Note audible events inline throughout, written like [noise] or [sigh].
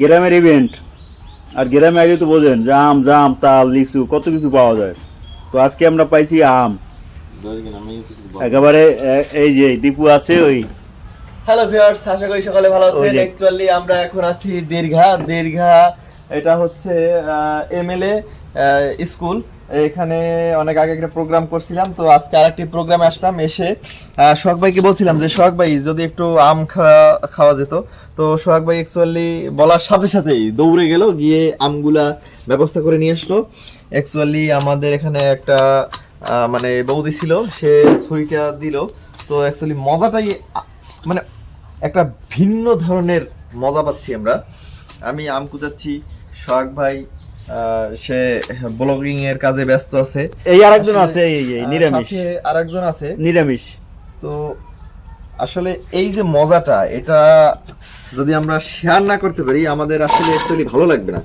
গ্রামের ইভেন্ট আর গ্রামে আগে তো বোঝেন যে আম জাম তাল লিচু কত কিছু পাওয়া যায়। তো আজকে আমরা পাইছি আম। একেবারে এই যে দীপু আছে ওই। হ্যালো ভিউয়ার্স আশা করি সকালে ভালো আছেন। অ্যাকচুয়ালি আমরা এখন আছি দীর্ঘা দীর্ঘা এটা হচ্ছে এমএলএ স্কুল। এখানে অনেক আগে একটা প্রোগ্রাম করছিলাম, তো আজকে আরেকটি প্রোগ্রামে আসলাম, এসে সোহাগ ভাইকে বলছিলাম যে, সোহাগ ভাই, যদি একটু আম খাওয়া খাওয়া যেত, তো সোহাগ ভাই অ্যাকচুয়ালি বলার সাথে সাথেই দৌড়ে গেল, গিয়ে আমগুলা ব্যবস্থা করে নিয়ে আসলো। অ্যাকচুয়ালি আমাদের এখানে একটা মানে বৌদি ছিল, সে ছুরিটা দিল। তো অ্যাকচুয়ালি মজাটাই মানে একটা ভিন্ন ধরনের মজা পাচ্ছি আমরা। আমি আম কুচাচ্ছি সোহাগ ভাই সে ব্লগিং এর কাজে ব্যস্ত আছে। এই আরেকজন আছে এই এই নিরামিষ। আরেকজন আছে। নিরামিষ। তো আসলে এই যে মজাটা এটা যদি আমরা শেয়ার না করতে পারি আমাদের আসলে অ্যাকচুয়ালি ভালো লাগবে না।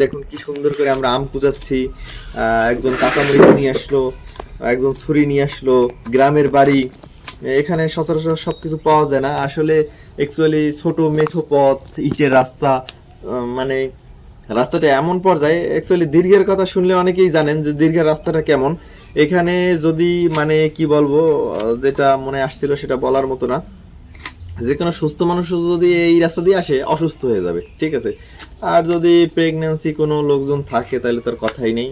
দেখুন কি সুন্দর করে আমরা আম কুচাচ্ছি আহ, একজন কাঁচামরিচ নিয়ে আসলো একজন ছুরি নিয়ে আসলো গ্রামের বাড়ি এখানে সচরাচর সব কিছু পাওয়া যায় না। আসলে অ্যাকচুয়ালি ছোট মেঠো পথ ইটের রাস্তা মানে রাস্তাটা এমন পর্যায়ে অ্যাকচুয়ালি দীর্ঘের কথা শুনলে অনেকেই জানেন যে দীর্ঘের রাস্তাটা কেমন। এখানে যদি মানে কি বলব, যেটা মনে আসছিল সেটা বলার মতো না। যে কোনো সুস্থ মানুষ যদি এই রাস্তা দিয়ে আসে, অসুস্থ হয়ে যাবে, ঠিক আছে? আর যদি প্রেগন্যান্সি কোনো লোকজন থাকে, তাহলে তার কথাই নেই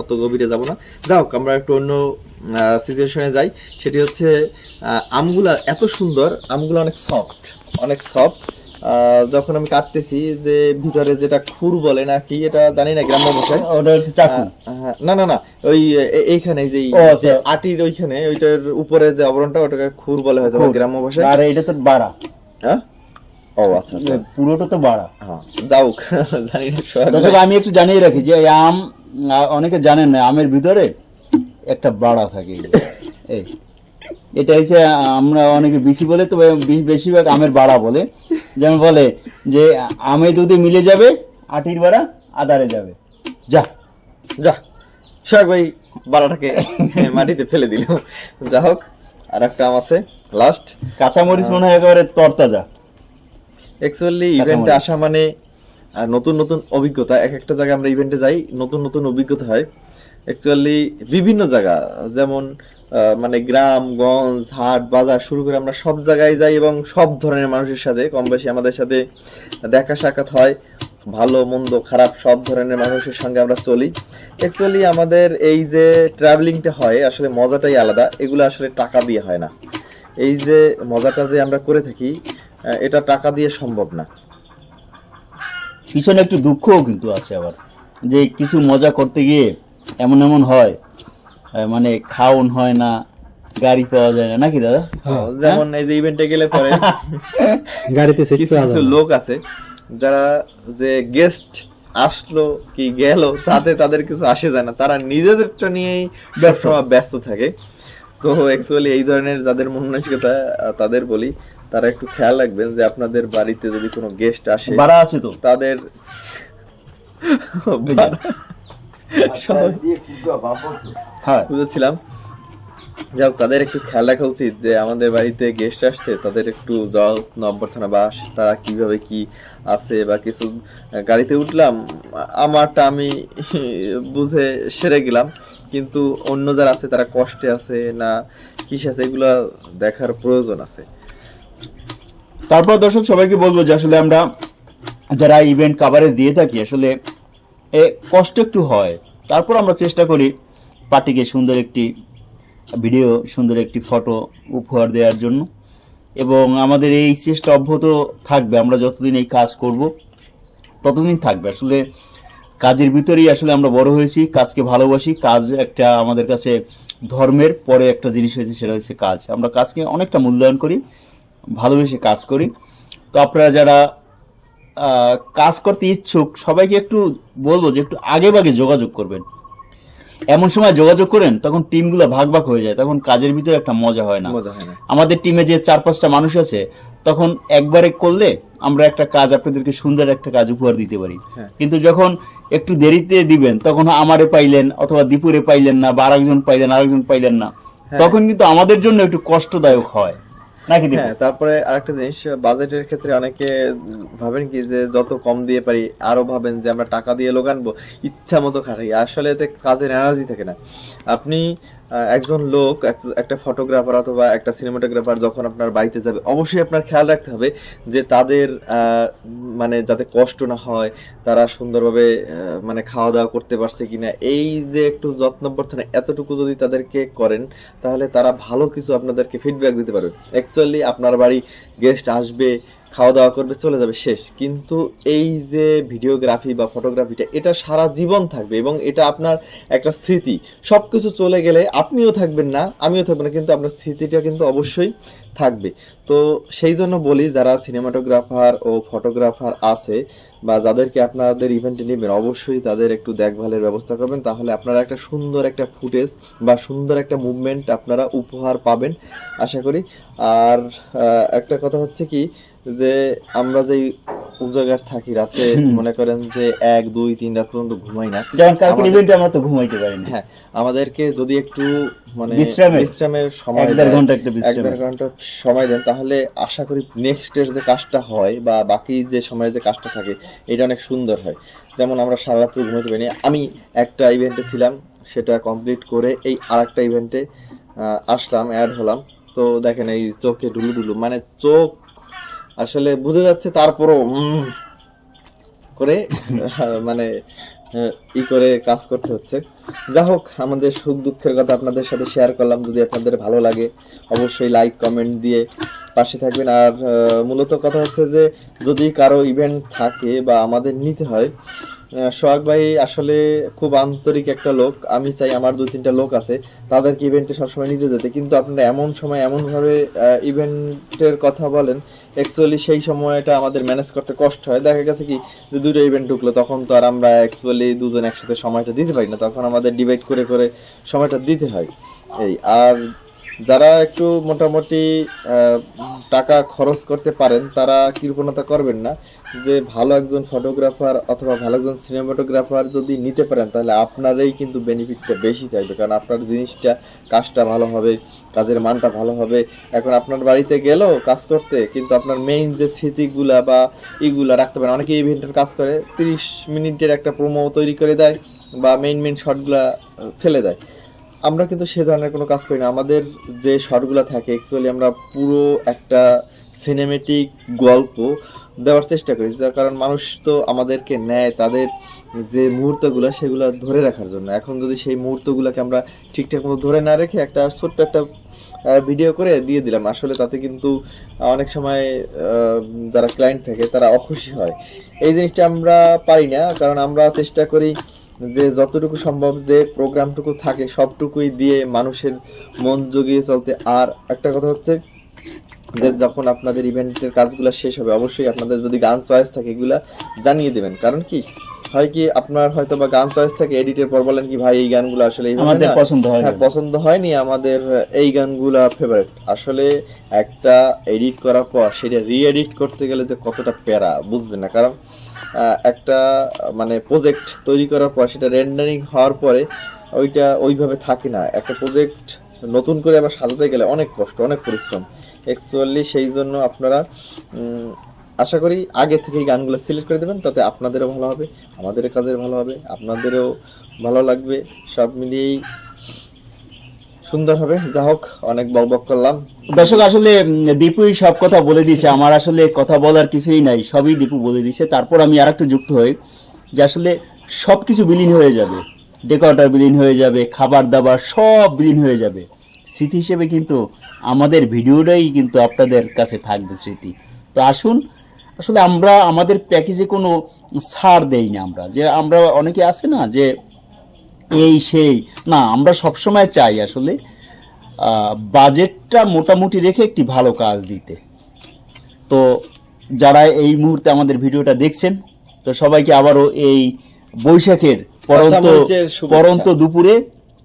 অত গভীরে যাব না। যাও আমরা একটু অন্য সিচুয়েশনে যাই। সেটি হচ্ছে আমগুলা এত সুন্দর, আমগুলো অনেক সফট অনেক সফট যখন আমি কাটতেছি যে ভিতরে যেটা খুর বলে না কি এটা জানি না গ্রাম্য ভাষায়। ওটা হচ্ছে চাকু। হ্যাঁ, না না না ওই এইখানে যে আচ্ছা। আটির ওইখানে ওইটার উপরে যে আবরণটা ওটাকে খুর বলে হয়তো বা গ্রাম্য ভাষায়। আর এটা তো বাড়া। হ্যাঁ? ও আচ্ছা আচ্ছা। পুরোটা তো বাড়া। হ্যাঁ যাওক [laughs] জানি না দর্শক আমি একটু জানিয়ে রাখি যে আম অনেকে জানেন না আমের ভিতরে একটা বাড়া থাকে। এই এটা হচ্ছে আমরা অনেকে বিচি বলে তো বে- বেশিরভাগ আমের বাড়া বলে। যেমন বলে যে আমে দুধে মিলে যাবে আটির বাড়া আদারে যাবে। যা যা। সোহাগ ভাই বালাটাকে মাটিতে ফেলে দিল। যা হোক আর একটা আম আছে লাস্ট কাঁচামরিচ মনে হয় একেবারে তরতাজা। অ্যাকচুয়ালি। ইভেন্টে আসা মানে আর নতুন নতুন অভিজ্ঞতা। এক একটা জায়গায় আমরা ইভেন্টে যাই নতুন নতুন অভিজ্ঞতা হয়। অ্যাকচুয়ালি বিভিন্ন জায়গা যেমন মানে গ্রাম, গঞ্জ, হাট, বাজার শুরু করে আমরা সব জায়গায় যাই এবং সব ধরনের মানুষের সাথে কম বেশি আমাদের সাথে দেখা সাক্ষাৎ হয়। ভালো, মন্দ, খারাপ সব ধরনের মানুষের সঙ্গে আমরা চলি। অ্যাকচুয়ালি আমাদের এই যে ট্রাভেলিংটা হয়, আসলে মজাটাই আলাদা। এগুলো আসলে টাকা দিয়ে হয় না। এই যে মজাটা যে আমরা করে থাকি এটা টাকা দিয়ে সম্ভব না। পিছনে একটু দুঃখও কিন্তু আছে আবার। যে কিছু মজা করতে গিয়ে এমন এমন হয় মানে খাউন হয় না গাড়ি পাওয়া যায় না নাকি দাদা? যেমন এই যে ইভেন্টে গেলে পরে। [laughs] গাড়িতে কিছু কিছু লোক আছে যারা যে গেস্ট আসলো কি গেল তাতে তাদের কিছু আসে যায় না। তারা নিজেদেরটা নিয়েই ব্যস্ত ব্যস্ত থাকে। তো অ্যাকচুয়ালি এই ধরনের যাদের মন মানসিকতা তাদের বলি তারা একটু খেয়াল রাখবেন যে আপনাদের বাড়িতে যদি কোনো গেস্ট আসে আছে তো? তাদের হ্যাঁ। বুঝেছিলাম। যাক তাদের একটু খেয়াল রাখা উচিত যে আমাদের বাড়িতে গেস্ট আসছে তাদের একটু জল অভ্যর্থনা বা তারা কীভাবে কি আছে বা কিছু গাড়িতে উঠলাম আমারটা আমি [laughs] বুঝে সেরে গেলাম। কিন্তু অন্য যারা আছে তারা কষ্টে আছে না কিস আছে এগুলো দেখার প্রয়োজন আছে। তারপর দর্শক সবাইকে বলব যে আসলে আমরা যারা ইভেন্ট কাভারেজ দিয়ে থাকি আসলে কষ্ট একটু হয়। তারপর আমরা চেষ্টা করি পার্টিকে সুন্দর একটি ভিডিও, সুন্দর একটি ফটো উপহার দেওয়ার জন্য। এবং আমাদের এই চেষ্টা অব্যাহত থাকবে। আমরা যতদিন এই কাজ করব, ততদিন থাকবে। আসলে কাজের ভিতরেই আসলে আমরা বড় হয়েছি, কাজকে ভালোবাসি। কাজ একটা আমাদের কাছে ধর্মের, পরে একটা জিনিস হয়েছে, সেটা হচ্ছে কাজ। আমরা কাজকে অনেকটা মূল্যায়ন করি, ভালোবেসে কাজ করি। তো আপনারা যারা কাজ করতে ইচ্ছুক সবাইকে একটু বলব যে একটু আগে ভাগে যোগাযোগ করবেন। এমন সময় যোগাযোগ করেন তখন টিমগুলো ভাগ ভাগ হয়ে যায় তখন কাজের ভিতরে একটা মজা হয় না। মজা হয় না। আমাদের টিমে যে চার পাঁচটা মানুষ আছে তখন একবারে করলে আমরা একটা কাজ আপনাদেরকে সুন্দর একটা কাজ উপহার দিতে পারি। হ্যাঁ। কিন্তু যখন একটু দেরিতে দিবেন তখন আমারে পাইলেন অথবা দীপুরে পাইলেন না বা আরেকজন পাইলেন আরেকজন পাইলেন না হ্যাঁ। তখন কিন্তু আমাদের জন্য একটু কষ্টদায়ক হয়। নাকি? হ্যাঁ তারপরে আরেকটা জিনিস, বাজেটের ক্ষেত্রে অনেকে ভাবেন কি যে যত কম দিয়ে পারি, আরও ভাবেন যে আমরা টাকা দিয়ে লোক আনব, ইচ্ছা মতো খাটাই আসলে এতে কাজের এনার্জি থাকে না আপনি একজন লোক, এক- একটা ফটোগ্রাফার অথবা একটা সিনেমাটোগ্রাফার যখন আপনার বাড়িতে যাবে, অবশ্যই আপনার খেয়াল রাখতে হবে যে তাদের মানে যাতে কষ্ট না হয়, তারা সুন্দরভাবে মানে খাওয়া দাওয়া করতে পারছে কিনা, এই যে একটু যত্ন অভ্যর্থনা এতটুকু যদি তাদেরকে করেন, তাহলে তারা ভালো কিছু আপনাদেরকে ফিডব্যাক দিতে পারবে। অ্যাকচুয়ালি আপনার বাড়ি গেস্ট আসবে খাওয়া দাওয়া করবে, চলে যাবে শেষ। কিন্তু এই যে ভিডিওগ্রাফি বা ফটোগ্রাফিটা, এটা সারা জীবন থাকবে এবং এটা আপনার একটা স্মৃতি। সব কিছু চলে গেলে আপনিও থাকবেন না, আমিও থাকব না, কিন্তু আপনার স্মৃতিটা কিন্তু অবশ্যই থাকবে। তো সেই জন্য বলি, যারা সিনেমাটোগ্রাফার ও ফটোগ্রাফার আছে বা যাদেরকে আপনাদের ইভেন্টে নেবেন, অবশ্যই তাদের একটু দেখভালের ব্যবস্থা করবেন। তাহলে আপনারা একটা সুন্দর একটা ফুটেজ বা সুন্দর একটা মুভমেন্ট আপনারা উপহার পাবেন, আশা করি। আর একটা কথা হচ্ছে কি যে আমরা যেই উজাগার থাকি রাতে মনে করেন যে এক দুই তিন রাত পর্যন্ত ঘুমাই না। যেমন কালকের ইভেন্টে আমরা তো ঘুমাইতে পারি না। হ্যাঁ আমাদেরকে যদি একটু মানে বিশ্রামের? সময় এক দেড় ঘণ্টা একটা এক বিশ্রামের। দেড় ঘণ্টা সময় দেন তাহলে আশা করি নেক্সট যে কাজটা হয় বা বাকি যে সময়ের যে কাজটা থাকে এটা অনেক সুন্দর হয়। যেমন আমরা সারা রাত্রি ঘুমাতে পারিনি আমি একটা ইভেন্টে ছিলাম সেটা কমপ্লিট করে এই আরেকটা ইভেন্টে আসলাম অ্যাড হলাম। তো দেখেন এই চোখে ডুলু ডুলু মানে চোখ আসলে বুঝে যাচ্ছে তারপরও করে মানে ই করে কাজ করতে হচ্ছে। যা হোক, আমাদের সুখ দুঃখের কথা আপনাদের সাথে শেয়ার করলাম। যদি আপনাদের ভালো লাগে, অবশ্যই লাইক কমেন্ট দিয়ে পাশে থাকবেন। আর মূলত কথা হচ্ছে যে, যদি কারও ইভেন্ট থাকে বা আমাদের নিতে হয় সোহাগ ভাই আসলে খুব আন্তরিক একটা লোক। আমি চাই আমার দু তিনটা লোক আছে, তাদেরকে ইভেন্টে সবসময় নিতে যেতে। কিন্তু আপনারা এমন সময় এমনভাবে ইভেন্টের কথা বলেন অ্যাকচুয়ালি সেই সময়টা আমাদের ম্যানেজ করতে কষ্ট হয়। দেখা গেছে কি, যে দুটো ইভেন্ট ঢুকলো, তখন তো আর আমরা অ্যাকচুয়ালি দুজন একসাথে সময়টা দিতে পারি না। তখন আমাদের ডিভাইড করে করে সময়টা দিতে হয়। এই, আর যারা একটু মোটামুটি টাকা খরচ করতে পারেন, তারা কৃপণতা করবেন না। যে ভালো একজন ফটোগ্রাফার অথবা ভালো একজন সিনেমাটোগ্রাফার যদি নিতে পারেন, তাহলে আপনারই কিন্তু বেনিফিটটা বেশি থাকবে। কারণ আপনার জিনিসটা, কাজটা ভালো হবে, কাজের মানটা ভালো হবে। এখন আপনার বাড়িতে গেলেও কাজ করতে, কিন্তু আপনার মেইন যে স্মৃতিগুলা বা ইগুলা রাখতে পারেন। অনেকে ইভেন্টের কাজ করে, তিরিশ মিনিটের একটা প্রোমো তৈরি করে দেয় বা মেইন মেইন শটগুলা ফেলে দেয়। আমরা কিন্তু সে ধরনের কোনো কাজ করি না। আমাদের যে শটগুলো থাকে অ্যাকচুয়ালি আমরা পুরো একটা সিনেমেটিক গল্প দেওয়ার চেষ্টা করি কারণ মানুষ তো আমাদেরকে নেয় তাদের যে মুহূর্তগুলো সেগুলো ধরে রাখার জন্য। এখন যদি সেই মুহূর্তগুলোকে আমরা ঠিকঠাক মতো ধরে না রেখে একটা ছোট্ট একটা ভিডিও করে দিয়ে দিলাম, আসলে তাতে কিন্তু অনেক সময় যারা ক্লায়েন্ট থাকে তারা অখুশি হয়। এই জিনিসটা আমরা পারি না, কারণ আমরা চেষ্টা করি যে যতটুকু সম্ভব যে প্রোগ্রামটুকু থাকে সবটুকুই দিয়ে মানুষের মন জগিয়ে চলতে। আর একটা কথা হচ্ছে যে যখন আপনাদের ইভেন্টের কাজগুলো শেষ হবে অবশ্যই আপনাদের যদি গান চয়েস থাকে এগুলা জানিয়ে দেবেন। কারণ কি? হয় কি আপনার হয়তো বা গান চয়েস থাকে এডিটের পর বলেন কি ভাই এই গানগুলো আসলে আমাদের পছন্দ হয় হ্যাঁ, পছন্দ হয়নি আমাদের এই গানগুলা ফেভারিট আসলে একটা এডিট করার পর সেটা রি এডিট করতে গেলে যে কতটা প্যারা বুঝবেন না। কারণ একটা মানে প্রজেক্ট তৈরি করার পর সেটা রেন্ডারিং হওয়ার পরে ওইটা ওইভাবে থাকে না। একটা প্রজেক্ট নতুন করে আবার সাজাতে গেলে অনেক কষ্ট, অনেক পরিশ্রম। অ্যাকচুয়ালি সেই জন্য আপনারা আশা করি আগে থেকেই গানগুলো সিলেক্ট করে দেবেন, তাতে আপনাদেরও ভালো হবে আমাদের কাজের ভালো হবে, আপনাদেরও ভালো লাগবে, সব মিলিয়েই সুন্দর হবে। যা হোক, অনেক বক বক করলাম। দর্শক, আসলে দীপুই সব কথা বলে দিয়েছে, আমার আসলে কথা বলার কিছুই নাই, সবই দীপু বলে দিয়েছে। তারপর আমি আর একটু যুক্ত হই যে আসলে সব কিছু বিলীন হয়ে যাবে। ডেকোরেটর বিলীন হয়ে যাবে খাবার দাবার সব বিলীন হয়ে যাবে। স্মৃতি হিসেবে কিন্তু আমাদের ভিডিওটাই কিন্তু আপনাদের কাছে থাকবে স্মৃতি। তো আসুন, আসলে আমরা, আমাদের প্যাকেজে কোনো ছাড় দেই না আমরা। যে আমরা, অনেকে আছে না যে এই, সেই, না, আমরা সবসময় চাই আসলে বাজেটটা মোটামুটি রেখে একটি ভালো কাজ দিতে। তো যারা এই মুহূর্তে আমাদের ভিডিওটা দেখছেন, তো সবাইকে আবারও এই বৈশাখের পরন্ত পরন্ত দুপুরে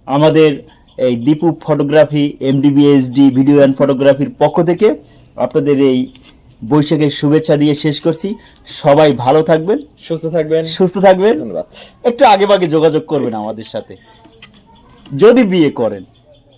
আমাদের এই Dipu photography MDBSD video and ফটোগ্রাফির পক্ষ থেকে আপনাদের এই বৈশাখের শুভেচ্ছা দিয়ে শেষ করছি। সবাই ভালো থাকবেন। সুস্থ থাকবেন। সুস্থ থাকবেন। ধন্যবাদ। একটু আগে ভাগে যোগাযোগ করবেন আমাদের সাথে। যদি বিয়ে করেন।